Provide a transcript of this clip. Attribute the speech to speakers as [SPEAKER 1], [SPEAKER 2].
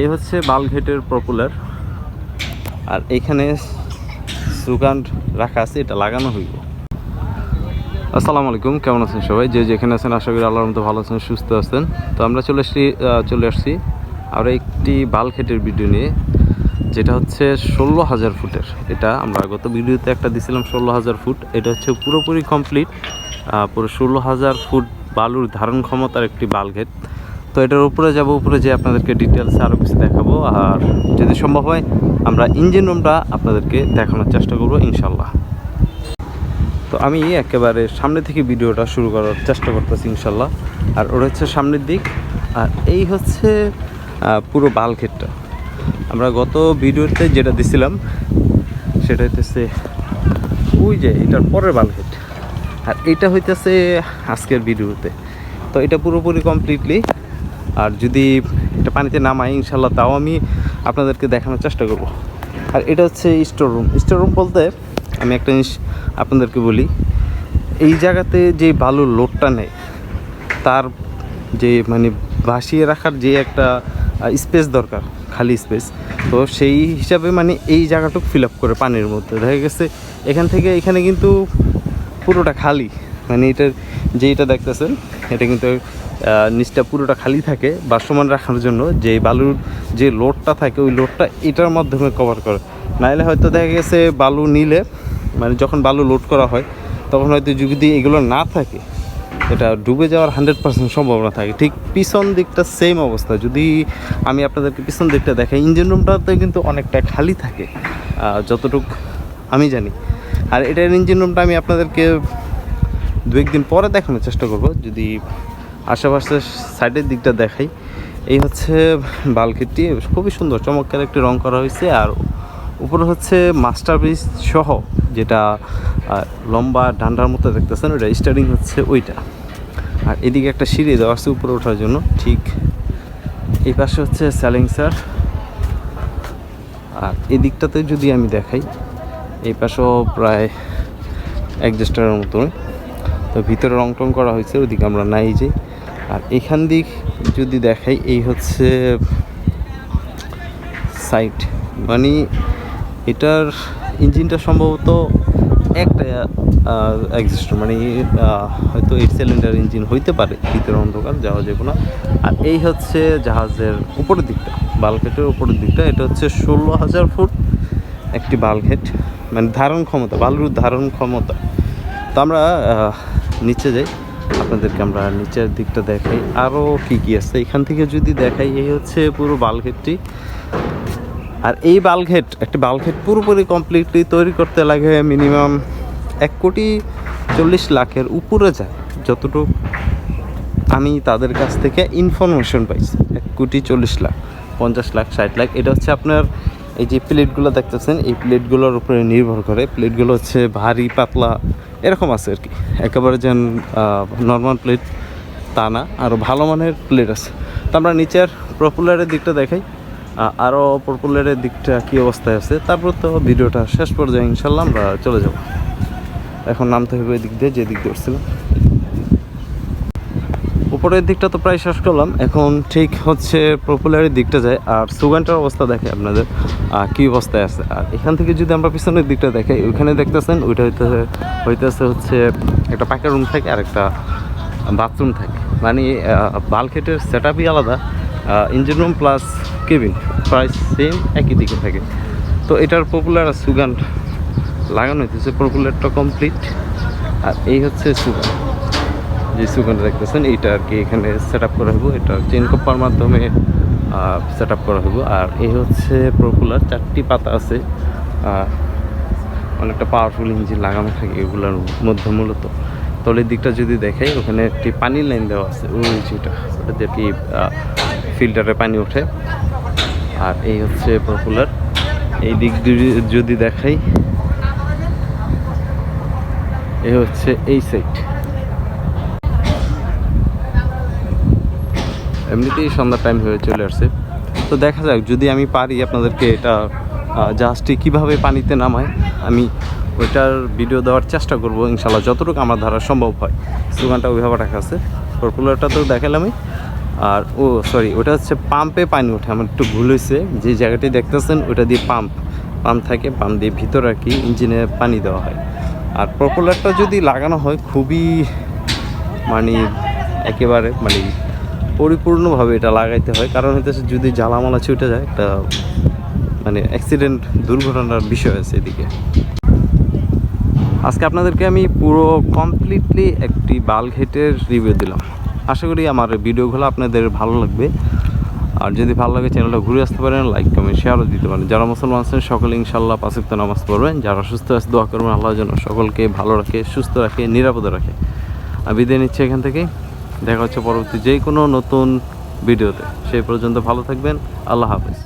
[SPEAKER 1] এই হচ্ছে বালঘেটের পপুলার আর এইখানে সুগান রাখা আছে, এটা লাগানো হইব। আসসালামু আলাইকুম, কেমন আছেন সবাই? যে যেখানে আছেন, আশা করি আল্লাহর মতো ভালো আছেন, সুস্থ আছেন। তো আমরা চলে আসছি চলে আসছি আরও একটি বালঘেটের ভিডিও নিয়ে, যেটা হচ্ছে ষোলো হাজার ফুটের। এটা আমরা গত ভিডিওতে একটা দিছিলাম ষোলো হাজার ফুট। এটা হচ্ছে পুরোপুরি কমপ্লিট পুরো ষোলো হাজার ফুট বালুর ধারণ ক্ষমতার একটি বালঘেট। তো এটার উপরে যাব, উপরে যে আপনাদেরকে ডিটেলস আরও কিছু দেখাবো। আর যদি সম্ভব হয়, আমরা ইঞ্জিন রুমটা আপনাদেরকে দেখানোর চেষ্টা করব ইনশাল্লাহ তো আমি একেবারে সামনে থেকে ভিডিওটা শুরু করার চেষ্টা করতেছি ইনশাল্লাহ আর ওটা হচ্ছে সামনের দিক। আর এই হচ্ছে পুরো বালঘেটটা আমরা গত ভিডিওতে যেটা দিছিলাম, সেটা হইতেছে ওই যে এটার পরের বালঘেট আর এটা হইতেছে আজকের ভিডিওতে। তো এটা পুরোপুরি কমপ্লিটলি আর যদি এটা পানিতে নামাই ইনশাল্লাহ তাও আমি আপনাদেরকে দেখানোর চেষ্টা করব। আর এটা হচ্ছে স্টোর রুম। স্টোর রুম বলতে আমি একটা জিনিস আপনাদেরকে বলি, এই জায়গাতে যে বালুর লোডটা নেয়, তার যে মানে ভাসিয়ে রাখার যে একটা স্পেস দরকার, খালি স্পেস তো সেই হিসাবে মানে এই জায়গাটুকু ফিল আপ করে পানির মধ্যে। দেখা গেছে এখান থেকে এখানে কিন্তু পুরোটা খালি। মানে এটার যে এটা দেখতেছেন এটা কিন্তু নিচটা পুরোটা খালি থাকে বাসমান রাখার জন্য। যে বালুর যে লোডটা থাকে, ওই লোডটা এটার মাধ্যমে কভার করে। নাহলে হয়তো দেখা গেছে বালু নিলে মানে যখন বালু লোড করা হয়, তখন হয়তো যদি এগুলো না থাকে, এটা ডুবে যাওয়ার হান্ড্রেড পার্সেন্ট সম্ভাবনা থাকে। ঠিক পিছন দিকটা সেম অবস্থা। যদি আমি আপনাদেরকে পিছন দিকটা দেখাই ইঞ্জিন রুমটাতে কিন্তু অনেকটা খালি থাকে যতটুক আমি জানি। আর এটার ইঞ্জিন রুমটা আমি আপনাদেরকে দু একদিন পরে দেখানোর চেষ্টা করব, যদি আশেপাশে সাইডের দিকটা দেখাই। এই হচ্ছে বালকেটটি খুবই সুন্দর, চমৎকার একটি রং করা হয়েছে। আর উপরে হচ্ছে মাস্টার পিস সহ যেটা লম্বা ডান্ডার মতো দেখতেছেন, ওইটা স্টারিং হচ্ছে ওইটা। আর এদিকে একটা সিঁড়ি দেওয়া আছে উপরে ওঠার জন্য, ঠিক এই পাশে হচ্ছে স্যালেন্সার আর এদিকটাতে যদি আমি দেখাই, এই পাশেও প্রায় অ্যাডজাস্টারের মতন তো ভিতরে রং টং করা হয়েছে, ওদিকে আমরা নাই যে। আর এখান দিক যদি দেখাই, এই হচ্ছে সাইট মানে এটার ইঞ্জিনটা সম্ভবত একটা এক্সিস্টার মানে হয়তো এইট সিলিন্ডার ইঞ্জিন হইতে পারে, ভিতরে অন্ধকার জাহাজে কোনো আর এই হচ্ছে জাহাজের উপরের দিকটা বালকেটের উপরের দিকটা। এটা হচ্ছে ষোলো হাজার ফুট একটি বালঘেট মানে ধারণ ক্ষমতা, বালুর ধারণ ক্ষমতা। তো আমরা নিচে যাই, আপনাদেরকে আমরা নিচের দিকটা দেখাই। আরও কী কি আছে? এখান থেকে যদি দেখাই, এই হচ্ছে পুরো বালঘেটটি আর এই বালঘেট একটা বালঘেট পুরোপুরি কমপ্লিটলি তৈরি করতে লাগে মিনিমাম এক কোটি চল্লিশ লাখের উপরে যায়, যতটুকু আমি তাদের কাছ থেকে ইনফরমেশন পাইছি। এক কোটি চল্লিশ লাখ, পঞ্চাশ লাখ, ষাট লাখ, এটা হচ্ছে আপনার এই যে প্লেটগুলো দেখতেছেন, এই প্লেটগুলোর উপরে নির্ভর করে। প্লেটগুলো হচ্ছে ভারী, পাতলা, এরকম আছে আর কি। একেবারে যেন নর্মাল প্লেট তা না আরও ভালো মানের প্লেট আছে। তো আমরা নিচের প্রপুলারের দিকটা দেখাই। আরও পপুলারের দিকটা কী অবস্থায় আছে, তারপর তো ভিডিওটা শেষ পর্যায়ে ইনশাল্লাহ আমরা চলে যাব। এখন নামতে হবে দিক দিয়ে যে দিক দিয়ে উঠছিলাম। উপরের দিকটা তো প্রায় শেষ করলাম। এখন ঠিক হচ্ছে পপুলারের দিকটা যায়। আর সুগানটার অবস্থা দেখে আপনাদের কী অবস্থায় আছে। আর এখান থেকে যদি আমরা পিছনের দিকটা দেখাই ওইখানে দেখতেছেন, ওইটা হইতে হইতেছে হচ্ছে একটা পাকা রুম থাকে আর একটা বাথরুম থাকে। মানে বালকেটের সেট আপই আলাদা। ইঞ্জিন রুম প্লাস কেবিন প্রায় সেম একই দিকে থাকে। তো এটার পপুলার সুগান লাগানো হইতেছে পপুলারটা কমপ্লিট আর এই হচ্ছে সুগান। যে সুগানটা দেখতেছেন, এইটা আর কি এখানে সেট আপ করা হইব। এটা চেন কপার মাধ্যমে সেট আপ করা হইব। আর এই হচ্ছে পপুলার চারটি পাতা আছে। অনেকটা পাওয়ারফুল ইঞ্জিন লাগানো থাকে এগুলোর মধ্যে মূলত। তলের দিকটা যদি দেখাই, ওখানে একটি পানির লাইন দেওয়া আছে। ওই যেটা ওটা দিয়ে কি ফিল্টারে পানি ওঠে। আর এই হচ্ছে পপুলার এই দিক যদি দেখাই, এই হচ্ছে এই সাইড এমনিতেই সন্ধ্যার টাইম হয়ে চলে আসছে। তো দেখা যাক, যদি আমি পারি আপনাদেরকে এটা জাহাজটি কীভাবে পানিতে নামায়, আমি ওইটার ভিডিও দেওয়ার চেষ্টা করব ইনশাল্লাহ যতটুকু আমার দ্বারা সম্ভব হয়। স্লোগানটা ওইভাবে রাখা আছে। পপুলারটা তো দেখালামই আর, ও সরি ওটা হচ্ছে পাম্পে পানি ওঠে, আমার একটু ভুল হয়েছে। যে জায়গাটি দেখতেছেন, ওটা দিয়ে পাম্প পাম্প থাকে পাম্প দিয়ে ভিতরে আর কি ইঞ্জিনে পানি দেওয়া হয়। আর পপুলারটা যদি লাগানো হয়, খুবই মানে একেবারে মানে পরিপূর্ণভাবে এটা লাগাইতে হয়। কারণ হইতেছে যদি জ্বালামালা ছুটে যায় একটা মানে অ্যাক্সিডেন্ট দুর্ঘটনার বিষয় আছে এদিকে। আজকে আপনাদেরকে আমি পুরো কমপ্লিটলি একটি বালঘেটের রিভিউ দিলাম। আশা করি আমার ভিডিওগুলো আপনাদের ভালো লাগবে। আর যদি ভালো লাগে চ্যানেলটা ঘুরে আসতে পারেন লাইক কমেন্ট শেয়ারও দিতে পারেন। যারা মুসলমান আছেন, সকলে ইনশাল্লাহ পাঁচক্ত নামাজ পড়বেন। যারা সুস্থ আছে, দোয়া করবেন, আল্লাহর জন্য সকলকে ভালো রাখে, সুস্থ রাখে, নিরাপদে রাখে। আর বিদায় নিচ্ছি এখান থেকে দেখা হচ্ছে পরবর্তী যে কোনো নতুন ভিডিওতে। সেই পর্যন্ত ভালো থাকবেন। আল্লাহ হাফেজ।